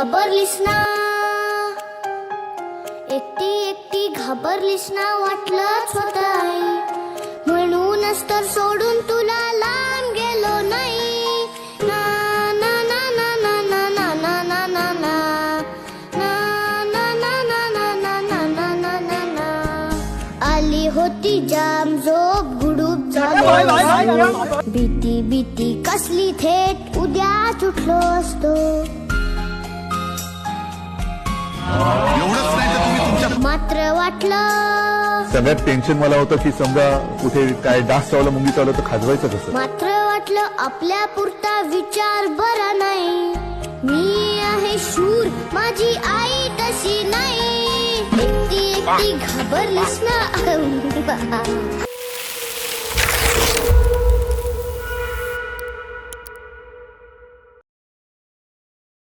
घाबरलीस ना एकटी एकटी घाबरलीस ना वाटलं स्वत म्हणूनच तर सोडून तुला लांब गेलो नाही आली होती जाम झोप गुडूप झाली भीती भीती कसली थेट उद्या उठलो असतो एवढंच नाही तर तुम्ही तुमच्या मात्र वाटलं सगळ्यात टेन्शन मला होतं की समजा कुठे काय डास चावला मुंगी चावलं तर खाजवायचं कसं? मात्र वाटलं आपल्या पुरता विचार बरा नाही. मी आहे शूर माझी आई तशी नाही. एकटी एकटी घाबरलीस ना